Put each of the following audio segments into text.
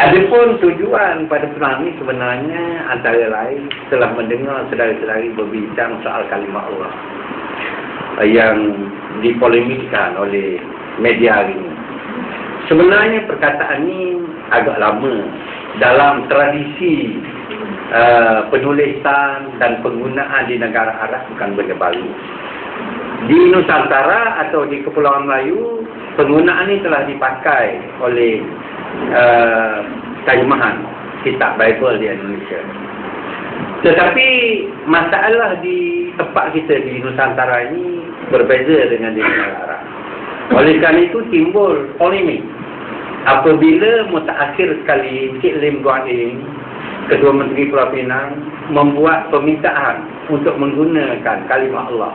Adapun tujuan pada perang ni sebenarnya antara lain telah mendengar saudara-saudari berbincang soal kalimah Allah yang dipolemikkan oleh media hari ini. Sebenarnya perkataan ini agak lama dalam tradisi uh, penulisan dan penggunaan di negara Arab bukan benda baru. Di Nusantara atau di Kepulauan Melayu, penggunaan ini telah dipakai oleh uh, terjemahan kitab Bible di Indonesia. Tetapi masalah di tempat kita di Nusantara ini berbeza dengan di negara Arab. Oleh kerana itu timbul polemik. Apabila mutakhir sekali Cik Lim Guan Ing, Kedua Menteri Pulau Pinang, membuat permintaan untuk menggunakan kalimah Allah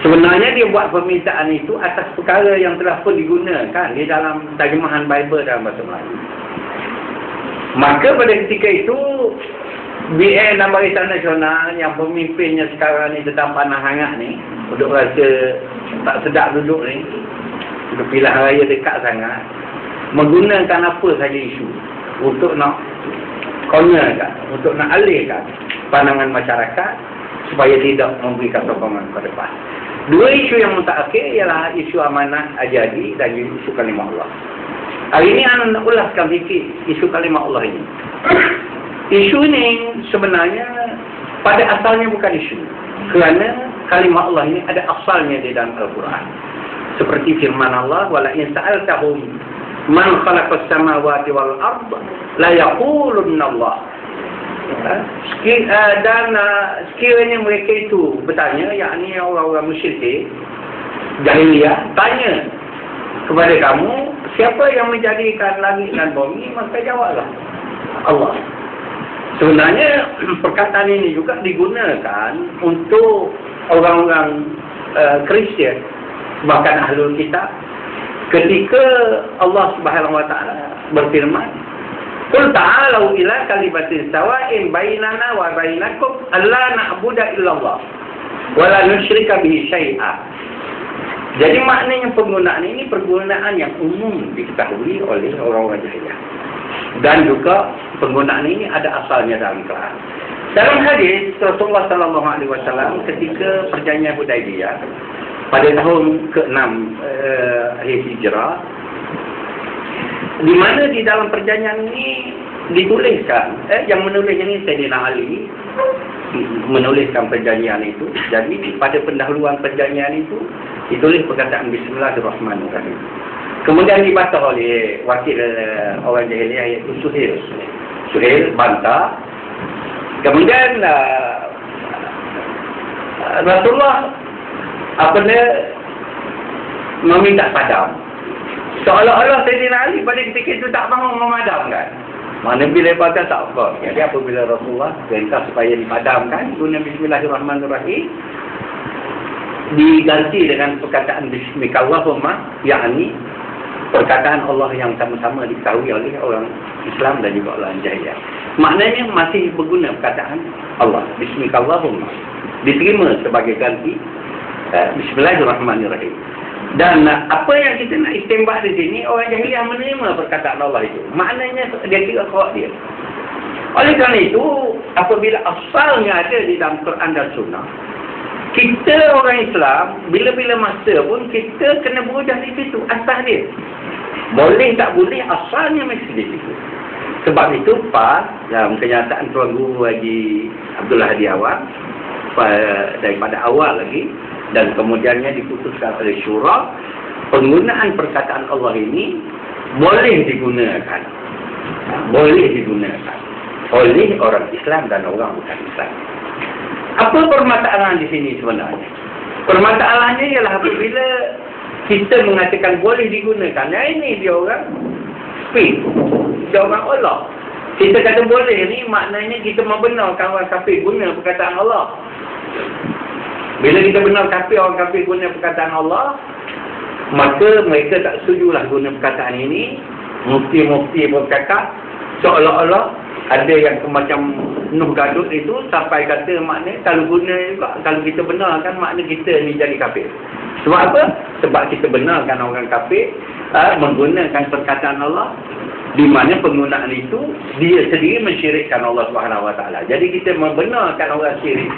Sebenarnya dia buat permintaan itu atas perkara yang telah pun digunakan di dalam terjemahan Bible dalam bahasa Melayu. Maka pada ketika itu, BN dan Barisan Nasional yang pemimpinnya sekarang ni tetap panah hangat ni, duduk rasa tak sedap duduk ni, duduk pilihan raya dekat sangat, menggunakan apa saja isu untuk nak cornerkan, untuk nak alihkan pandangan masyarakat supaya tidak memberikan sokongan ke depan. Dua isu yang mutakhir ialah isu amanah ajadi dan isu kalimah Allah. Hari ini anda nak ulaskan sikit isu kalimah Allah ini. Isu ini sebenarnya pada asalnya bukan isu. Kerana kalimah Allah ini ada asalnya di dalam Al-Quran. Seperti firman Allah, wala in sa'altahum man khalaqas samawati wal ard la yaqulunna Allah dan uh, sekiranya mereka itu bertanya yakni orang-orang musyrik jahiliyah tanya kepada kamu siapa yang menjadikan langit dan bumi maka jawablah Allah. Sebenarnya perkataan ini juga digunakan untuk orang-orang uh, Kristian bahkan ahlul kitab. Ketika Allah Subhanahu wa taala berfirman Qul ta'alu ila kalimatin sawa'in bainana wa bainakum alla na'budu illallah wa la nusyrika bihi syai'a. Jadi maknanya penggunaan ini penggunaan yang umum diketahui oleh orang-orang jahiliyah. Dan juga penggunaan ini ada asalnya dalam Quran. Dalam hadis Rasulullah sallallahu alaihi wasallam ketika perjanjian Hudaybiyah pada tahun ke-6 uh, Hijrah di mana di dalam perjanjian ini dituliskan? Eh, yang menulis ini Sayyidina Ali. Menuliskan perjanjian itu. Jadi pada pendahuluan perjanjian itu ditulis perkataan Bismillahirrahmanirrahim. Kemudian dibaca oleh wakil uh, orang jahiliah iaitu Suhail. Suhail bantah. Kemudian uh, Rasulullah apa dia meminta padam Seolah-olah Sayyidina Ali pada ketika itu tak mahu memadamkan. Mana bila kata tak apa. Jadi apabila Rasulullah perintah supaya dipadamkan, guna Bismillahirrahmanirrahim, diganti dengan perkataan Bismillahirrahmanirrahim, yakni perkataan Allah yang sama-sama diketahui oleh orang Islam dan juga orang jahiliah. Maknanya masih berguna perkataan Allah. Bismillahirrahmanirrahim. Diterima sebagai ganti uh, Bismillahirrahmanirrahim. Dan apa yang kita nak istembak di sini, orang jahiliah menerima perkataan Allah itu. Maknanya dia kira kuat dia. Oleh kerana itu, apabila asalnya ada di dalam Quran dan Sunnah, kita orang Islam, bila-bila masa pun kita kena berujar di situ, asal dia. Boleh tak boleh, asalnya mesti di situ. Sebab itu, pas dalam kenyataan Tuan Guru Haji Abdullah Hadi Awal, daripada awal lagi, dan kemudiannya diputuskan oleh syura penggunaan perkataan Allah ini boleh digunakan. Boleh digunakan oleh orang Islam dan orang bukan Islam. Apa permasalahan di sini sebenarnya? Permasalahannya ialah apabila kita mengatakan boleh digunakan. Ya ini dia orang speak dia orang Allah kita kata boleh ni maknanya kita membenarkan orang kafir guna perkataan Allah bila kita benar kafir, orang kafir guna perkataan Allah, maka mereka tak setujulah guna perkataan ini. Mufti-mufti berkata, seolah-olah ada yang macam Nuh Gadut itu sampai kata makna kalau guna juga, kalau kita benarkan makna kita ni jadi kafir. Sebab apa? Sebab kita benarkan orang kafir uh, menggunakan perkataan Allah di mana penggunaan itu dia sendiri mensyirikkan Allah Taala. Jadi kita membenarkan orang syirik,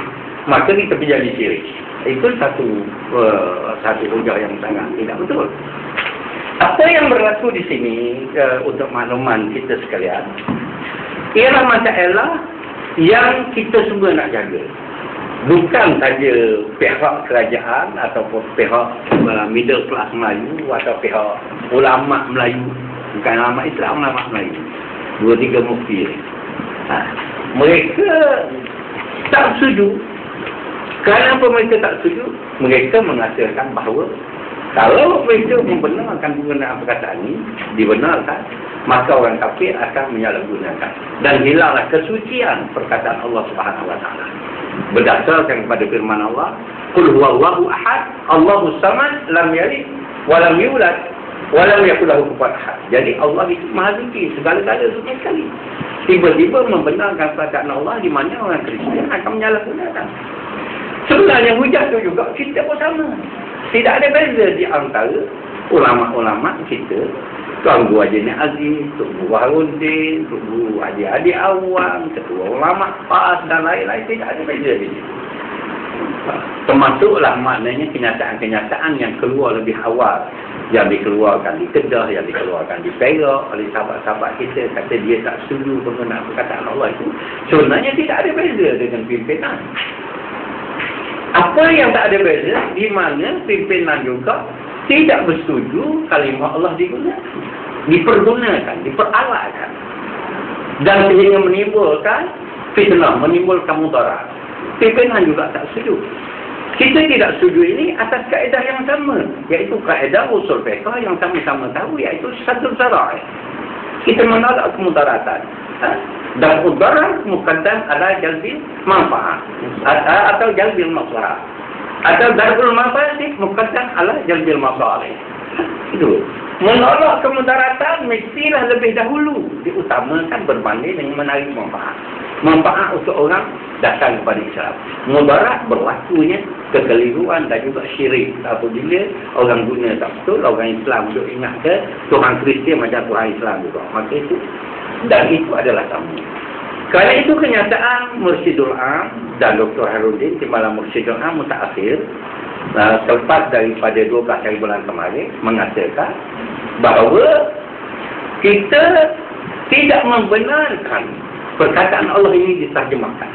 maka kita menjadi syirik. Itu satu uh, satu hujah yang sangat tidak betul. Apa yang berlaku di sini uh, untuk makluman kita sekalian ialah masalah yang kita semua nak jaga. Bukan saja pihak kerajaan ataupun pihak uh, middle class Melayu atau pihak ulama Melayu bukan ulama Islam, ulama Melayu. Dua tiga mufti. Ha. Mereka tak setuju. Kenapa mereka tak setuju? Mereka mengatakan bahawa kalau mereka membenarkan penggunaan perkataan ini, dibenarkan, maka orang kafir akan menyalahgunakan. Dan hilanglah kesucian perkataan Allah Subhanahu Taala. Berdasarkan kepada firman Allah, Qul huwallahu ahad, Allahu samad, lam yalid, walam yulad, Walau yang kulah kuat ahad. Jadi Allah itu maha tinggi. Segala-gala semua sekali. Tiba-tiba membenarkan perkataan Allah di mana orang Kristian akan menyalahgunakan. Sebenarnya hujah itu juga kita pun sama. Tidak ada beza di antara ulama-ulama kita. Tuan Guru Haji Nik Aziz, Tuk Guru Harudin, Tuk Guru Haji Adik Awam, Ketua Ulama PAS dan lain-lain. Tidak ada beza di situ. Termasuklah maknanya kenyataan-kenyataan yang keluar lebih awal yang dikeluarkan di Kedah, yang dikeluarkan di Perak oleh sahabat-sahabat kita kata dia tak setuju penggunaan perkataan Allah itu sebenarnya tidak ada beza dengan pimpinan apa yang tak ada beza di mana pimpinan juga tidak bersetuju kalimah Allah digunakan dipergunakan, diperalatkan dan sehingga menimbulkan fitnah, menimbulkan mudarat pimpinan juga tak setuju kita tidak setuju ini atas kaedah yang sama. Iaitu kaedah usul fiqah yang sama-sama tahu iaitu satu zarai. Kita menolak kemudaratan. Ha? Dan udarat mukaddam ala jalbil manfaat. Atau jalbil masalah. Atau darbul manfaat mukaddam ala jalbil masalah. Itu. Menolak kemudaratan mestilah lebih dahulu diutamakan berbanding dengan menarik manfaat manfaat untuk orang datang kepada Islam. Mudarat berlakunya kekeliruan dan juga syirik. Apabila orang guna tak betul, orang Islam untuk ingat ke Tuhan Kristian macam Tuhan Islam juga. Maka itu, dan itu adalah sama. Kerana itu kenyataan Mursyidul Am dan Dr. Harudin Timbalan Mursyidul Am mutakhir uh, selepas daripada 12 hari bulan kemarin mengatakan bahawa kita tidak membenarkan perkataan Allah ini diterjemahkan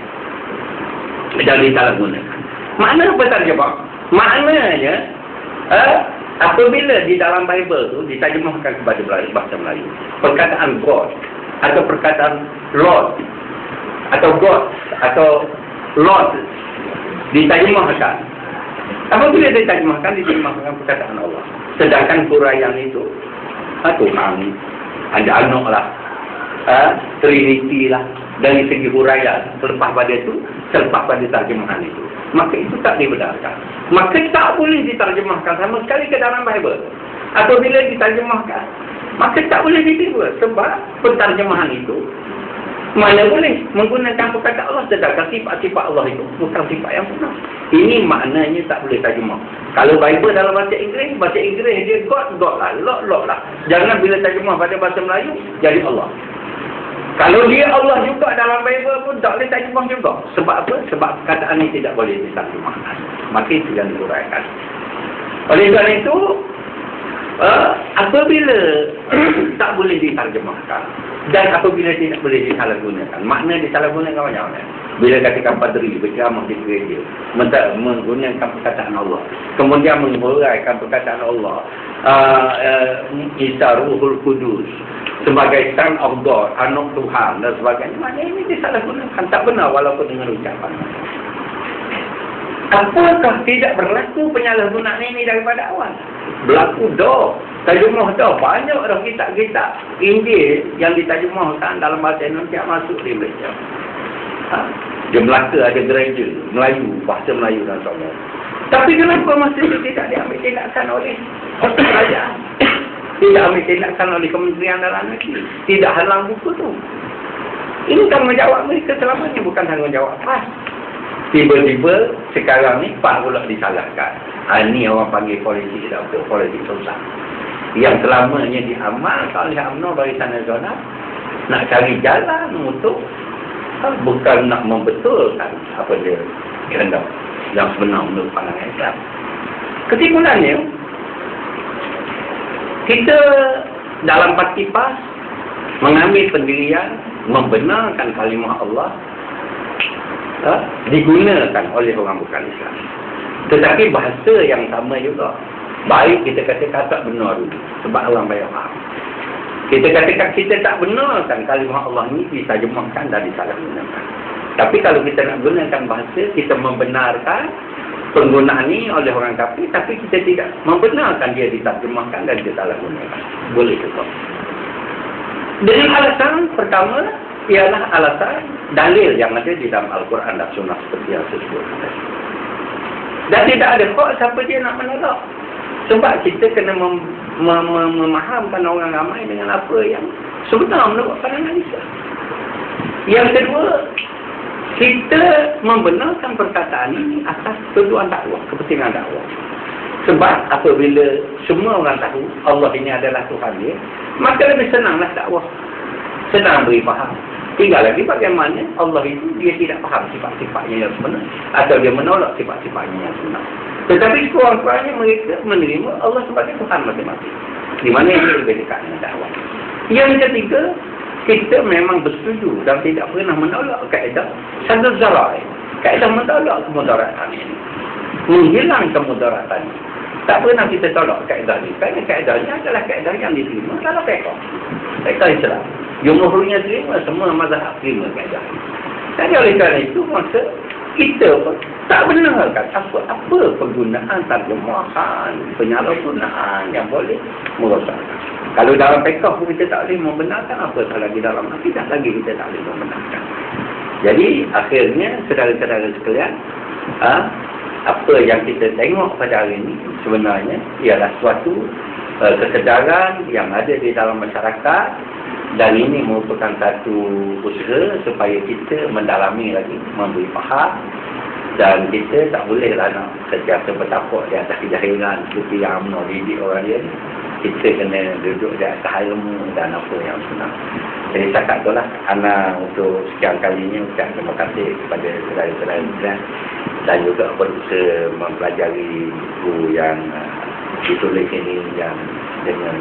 dan disalahgunakan. Makna apa terjemah? Maknanya eh, apabila di dalam Bible tu diterjemahkan kepada bahasa Melayu, perkataan God atau perkataan Lord. Atau God. Atau Lord. Diterjemahkan. Apabila diterjemahkan, diterjemahkan perkataan Allah. Sedangkan huraian itu, ah, Tuhan, ada anak lah, uh, Trinity lah. Dari segi huraian selepas pada itu selepas pada terjemahan itu. Maka itu tak dibenarkan. Maka tak boleh diterjemahkan sama sekali ke dalam Bible. Atau bila diterjemahkan maka tak boleh diterima sebab penterjemahan itu mana boleh menggunakan perkataan Allah sedangkan sifat-sifat Allah itu bukan sifat yang benar. Ini maknanya tak boleh terjemah. Kalau Bible dalam bahasa Inggeris, bahasa Inggeris dia God, God lah, Lord, Lord lah. Jangan bila terjemah pada bahasa Melayu, jadi Allah. Kalau dia Allah juga dalam Bible pun tak boleh terjemah juga. Sebab apa? Sebab perkataan ini tidak boleh diterjemahkan. Maka itu yang diuraikan. Oleh kerana itu, uh, apabila tak boleh diterjemahkan dan apabila tidak boleh disalahgunakan, makna disalahgunakan macam mana? Bila katakan padri berceramah di gereja, menggunakan perkataan Allah. Kemudian menguraikan perkataan Allah. Uh, uh, Isa Ruhul Kudus sebagai son of God, anak Tuhan dan sebagainya. Mana ini disalahgunakan. Tak benar walaupun dengan ucapan. Apakah tidak berlaku penyalahgunaan ini daripada awal? Berlaku dah. Terjemah dah. Banyak dah kitab-kitab Injil yang diterjemahkan dalam bahasa Indonesia masuk di Malaysia. Ha? Di Melaka ada gereja Melayu, bahasa Melayu dan sebagainya. Tapi kenapa masih tidak diambil tindakan oleh kerajaan? Tidak ambil tindakan oleh Kementerian Dalam Negeri. Tidak halang buku tu. Ini tanggungjawab mereka selamanya. Bukan tanggungjawab PAS. Tiba-tiba sekarang ni PAS pula disalahkan. Ha, ini orang panggil politik tidak politik susah. yang selamanya diamalkan oleh UMNO Barisan Nasional nak cari jalan untuk ha, bukan nak membetulkan apa dia kehendak yang sebenar menurut pandangan Islam. Kesimpulannya, kita dalam parti PAS mengambil pendirian membenarkan kalimah Allah ha, digunakan oleh orang bukan Islam. Tetapi bahasa yang sama juga. Baik kita kata kata benar dulu. Sebab orang banyak faham. Kita katakan kita tak benarkan kalimah Allah ni ditajemahkan dan disalahgunakan. Tapi kalau kita nak gunakan bahasa, kita membenarkan penggunaan ini oleh orang kafir, tapi kita tidak membenarkan dia diterjemahkan dan disalahgunakan. Boleh juga. Dengan alasan pertama, ialah alasan dalil yang ada di dalam Al-Quran dan Sunnah seperti yang sebut. Dan tidak ada kok siapa dia nak menolak. Sebab kita kena mem mem mem memahamkan orang ramai dengan apa yang sebenar menurut pandangan Islam. Yang kedua, kita membenarkan perkataan ini atas tujuan dakwah, kepentingan dakwah. Sebab apabila semua orang tahu Allah ini adalah Tuhan dia, maka lebih senanglah dakwah. Senang beri faham. Tinggal lagi bagaimana Allah itu dia tidak faham sifat-sifatnya yang sebenar. Atau dia menolak sifat-sifatnya yang sebenar. Tetapi sekurang-kurangnya mereka menerima Allah sebagai Tuhan masing-masing. Di mana ini lebih dekat dengan dakwah. Yang ketiga, kita memang bersetuju dan tidak pernah menolak kaedah sadar zarai. Kaedah menolak kemudaratan ini. Menghilang kemudaratan ini. Tak pernah kita tolak kaedah ini. Kerana kaedah ini adalah kaedah yang diterima dalam pekah. Pekah Islam. Jumhurnya terima, semua mazhab terima ini. Jadi oleh kerana itu, maka kita pun tak benarkan apa-apa penggunaan terjemahan, penyalahgunaan yang boleh merosakkan. Kalau dalam pekah pun kita tak boleh membenarkan apa di dalam tak lagi kita tak boleh membenarkan. Jadi akhirnya saudara-saudara sekalian, ha, apa yang kita tengok pada hari ini sebenarnya ialah suatu uh, kesedaran yang ada di dalam masyarakat dan ini merupakan satu usaha supaya kita mendalami lagi, memberi faham. Dan kita tak boleh lah nak sentiasa bertapak di atas kejahiran seperti yang UMNO didik orang dia. Kita kena duduk di atas ilmu dan apa yang senang. Jadi cakap tu lah Ana untuk sekian kalinya ucap terima kasih kepada saudara-saudara dan juga berusaha mempelajari buku yang uh, ditulis ini yang dengan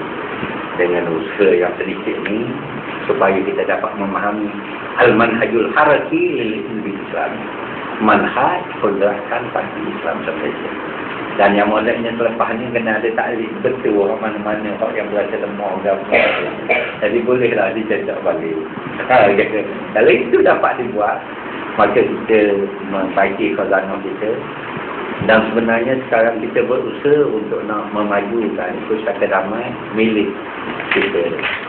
dengan usaha yang sedikit ni supaya kita dapat memahami al-manhajul haraki lil Islam. Manhaj pergerakan pasti Islam Malaysia dan yang moleknya selepas ni kena ada taklid betul orang mana-mana orang yang belajar lemah apa jadi bolehlah dicetak balik. Ha, kalau itu dapat dibuat maka kita membaiki khazanah kita. Dan sebenarnya sekarang kita berusaha untuk nak memajukan pusaka damai milik kita.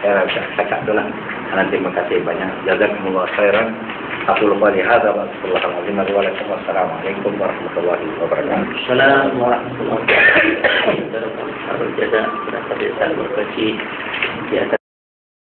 Saya cakap tu lah. Terima kasih banyak. Jazakumullah khairan. Aku lupa lihat apa Assalamualaikum warahmatullahi wabarakatuh. Assalamualaikum warahmatullahi wabarakatuh. Jazakumullah khairan. Jazakumullah khairan. Di atas